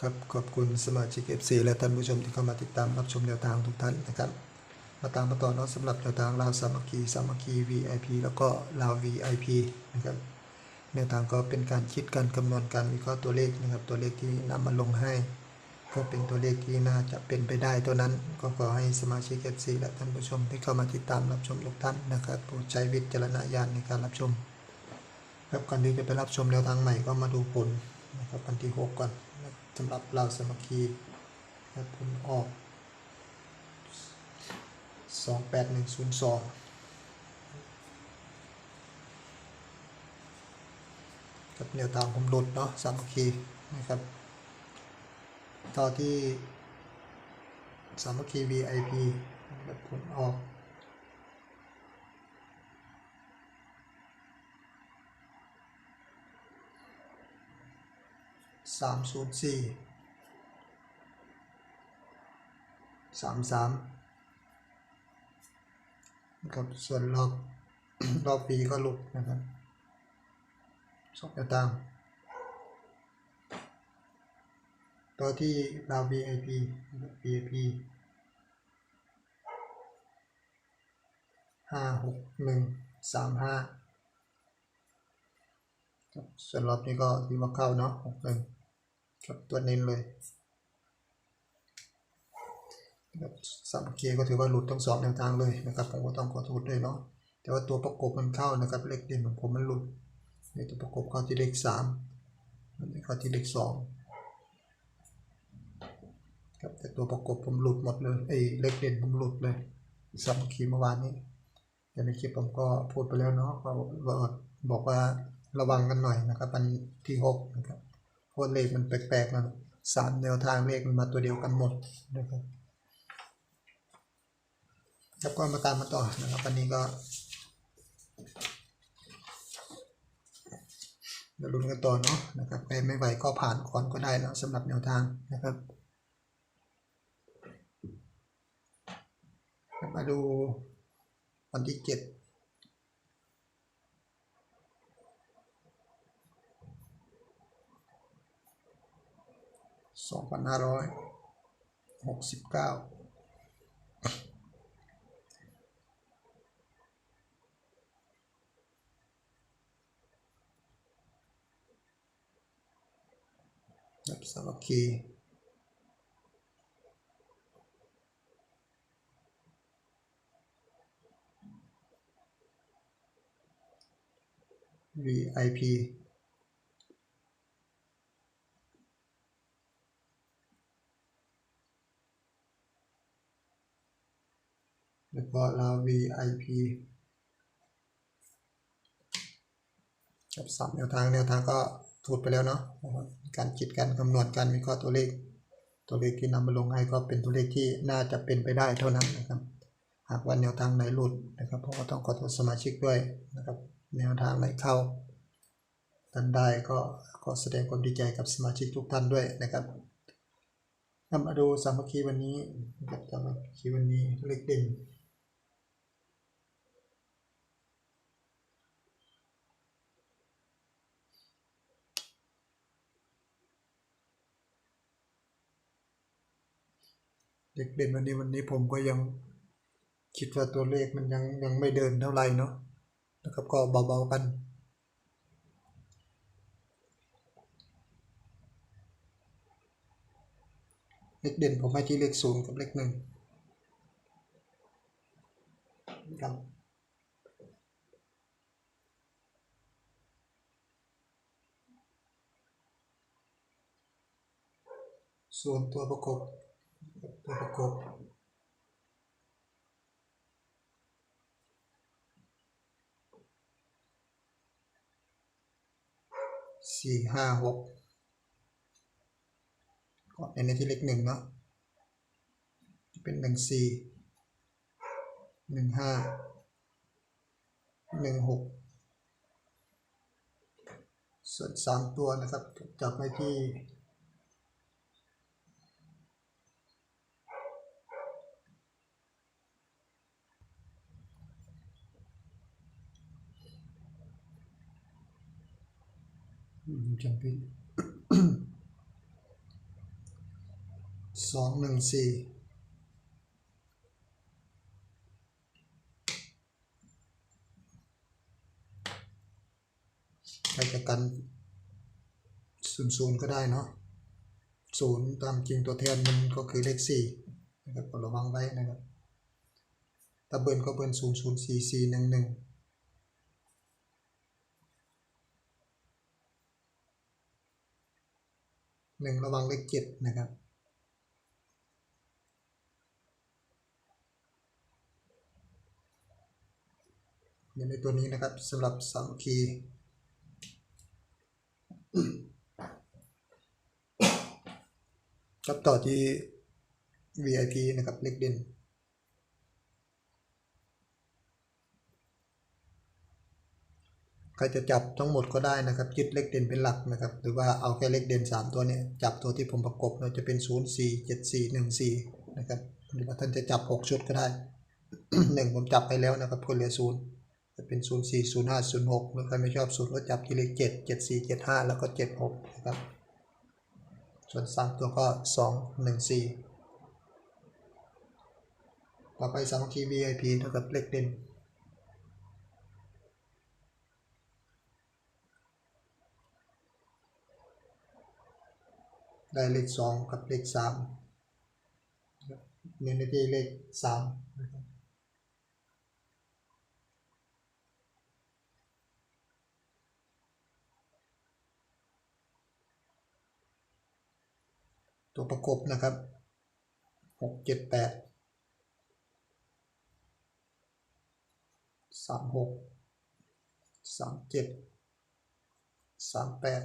ครับขอบคุณสมาชิก FC และท่านผู้ชมที่เข้ามาติดตามรับชมแนวทางทุกท่านนะครับ มาตามมาต่อเนาะสำหรับแนวทางลาวสามัคคีสามัคคี VIP แล้วก็ลาว VIP นะครับแนวทางก็เป็นการคิดการคำนวณการวิเคราะห์ตัวเลขนะครับ ตัวเลขที่นำมาลงให้ ก็เป็นตัวเลขที่น่าจะเป็นไปได้ตัวนั้น ก็ขอให้สมาชิก FC และท่านผู้ชมที่เข้ามาติดตามรับชมทุกท่านนะครับโปรดใช้วิจารณญาณในการรับชม ครับก่อนที่จะไปรับชมแนวทางใหม่ก็มาดูผลนะครับวันที่ 6 ก่อน สำหรับเราสมัคคีครับผลออก 28102 กับแนวทางผมหลุดเนาะสามัคคีนะครับต่อที่สามัคคี VIP นะครับผลออก สามศูนย์สี่สามสามนะครับส่วนรอบรอบปีก็หลุดนะครับสองแนวทางตัวที่ดาว VIP VIP ห้าหกหนึ่งสามห้าส่วนรอบนี้ก็ที่ว่าเข้าเนาะหกหนึ่ง ครับตัวเน้นเลยครับสามเคก็ถือว่าหลุดทั้งสองแนวทางเลยนะครับผมก็ต้องขอโทษด้วยเนาะแต่ว่าตัวประกบมันเข้านะครับเลขเด่นของผมมันหลุดในตัวประกบเข้าที่เลขสามอันเข้าที่เลขสองครับแต่ตัวประกบผมหลุดหมดเลยไอ้เลขเด่นผมหลุดเลยสามคีเมื่อวานนี้แต่ในคลิปผมก็พูดไปแล้วเนาะก็บอกว่าระวังกันหน่อยนะครับอันที่หกนะครับ เพราะเลขมันแปลกๆนะสามแนวทางเลขมันมาตัวเดียวกันหมดนะครับแล้วก็มาตามมาต่อนะครับวันนี้ก็เดี๋ยวลุ้นกันต่อเนาะนะครับใครไม่ไหวก็ผ่านก่อนก็ได้แล้วสำหรับแนวทางนะครับมาดูวันที่เจ็ด สองพันห้าร้อยหกสิบเก้าแบบสามัคคีวีไอพี แล้วก็ลา VIP กับสามแนวทางแนวทางก็ถูกไปแล้วเนาะการคิดการคำนวณการวิเคราะห์ตัวเลข ตัวเลขที่นำมาลงให้ก็เป็นตัวเลขที่น่าจะเป็นไปได้เท่านั้นนะครับ หากว่าแนวทางไหนหลุดนะครับผมก็ต้องขอโทษสมาชิกด้วยนะครับ แนวทางไหนเข้าท่านได้ก็ขอแสดงความดีใจกับสมาชิกทุกท่านด้วยนะครับนำมาดูสามัคคีวันนี้นะครับสามัคคีวันนี้เลขเด่น เด็กเด่นวันนี้วันนี้ผมก็ยังคิดว่าตัวเลขมันยังยังไม่เดินเท่าไหร่เนาะนะครับก็เบาๆกัน เลขเด่นผมให้ที่เลขศูนย์กับเลขหนึ่งครับส่วนตัวประกบ ตัวประกบสี่ห้าหกก็ในที่เลขหนึ่งเนาะจะเป็นหนึ่งสี่หนึ่งห้าหนึ่งหกส่วนสามตัวนะครับจับไว้ที่ อืมจำเป็นสองหนึ่งสี่ใครจะกันศูนย์ศูนย์ก็ได้เนาะศูนย์ตามจริงตัวแทนมันก็คือเลขสี่นะครับระวังไว้นะครับถ้าเบิร์นก็เบิร์นศูนย์ศูนย์สี่สี่หนึ่งหนึ่ง หนึ่งระวังเลขเจ็ดนะครับ ในตัวนี้นะครับสำหรับสามคคีครับต่อที่ VIP นะครับเล็กเด่น ใครจะจับทั้งหมดก็ได้นะครับยึดเลขเด่นเป็นหลักนะครับ หรือว่าเอาแค่เลขเด่น 3 ตัวเนี้จับตัวที่ผมประกบเราจะเป็น 0 4 7 4 1 4นะครับหรือว่าท่านจะจับ 6 ชุดก็ได้หนึ่งผมจับไปแล้วนะครับก็เหลือศูนย์จะเป็น 0 4 0 5 0 6หรือใครไม่ชอบศูนย์ก็จับที่เลข 7 7 4 7 5 แล้วก็ 7 6นะครับส่วน 3 ตัวก็ 2 1 4 ต่อไปสามัคคี VIP เท่ากับเลขเด่น ได้เลขสองกับเลขสามเน้นไปที่เลขสามนะครับตัวประกบนะครับหกเจ็ดแปดสามหกสามเจ็ดสามแปด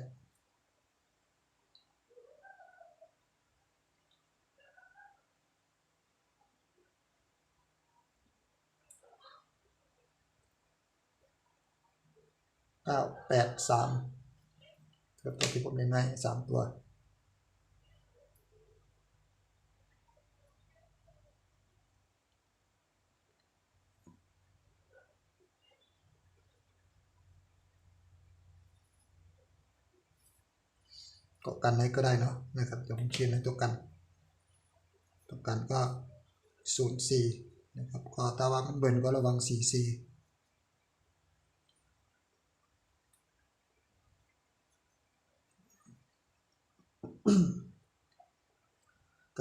เก้าแปดสามครับตัวที่ผมเล่นให้สามตัวก็กันไหนก็ได้เนาะนะครับเดี๋ยวผมเขียนในตัวกันตัวกันก็ศูนย์สี่นะครับก็ถ้าว่ามันเบิร์นก็ระวังสี่สี่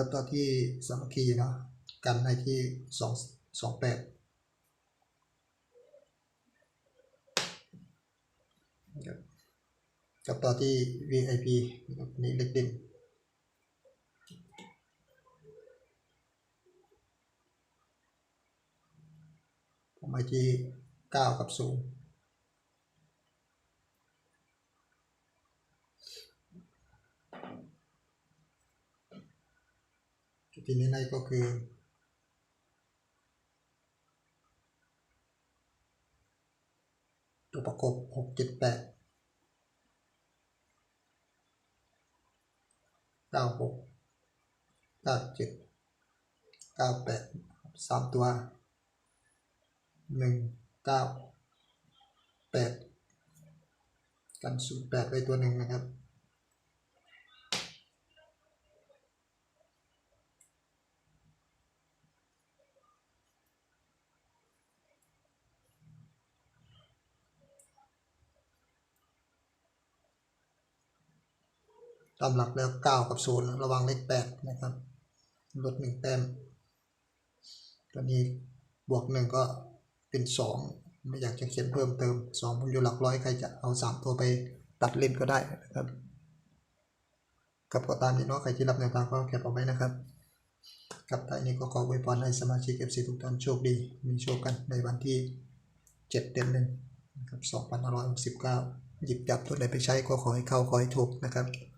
ก็ตัวที่สามคีเนาะกันในที่สองสองแปดกับตัวที่ VIP นี่เล็กดินผมไปที่ 9 กับ 0 ที่นี้ในก็คือ ตัวประกบหกเจ็ดแปดเก้าหกเก้าเจ็ดเก้าแปดสามตัวหนึ่งเก้าแปดกันศูนย์แปดไว้ตัวหนึ่งนะครับ ตามหลักแล้วเก้ากับศูนย์ระวังเลขแปดนะครับ ลดหนึ่งแต้มตัวนี้บวกหนึ่งก็เป็นสองไม่อยากจะเขียนเพิ่มเติมสองผมอยู่หลักร้อยใครจะเอาสามตัวไปตัดเล่นก็ได้นะครับกับก็ตามนี้เนาะใครที่รับแนวทางก็แคปเอาไว้นะครับกับท้ายนี้ก็ขออวยพรให้สมาชิก FC ทุกท่านโชคดี มีโชคกันในวันที่ 7 เดือนหนึ่งนะครับ2569 หยิบจับตัวไหนไปใช้ก็ขอให้เข้าขอให้ถูกนะครับ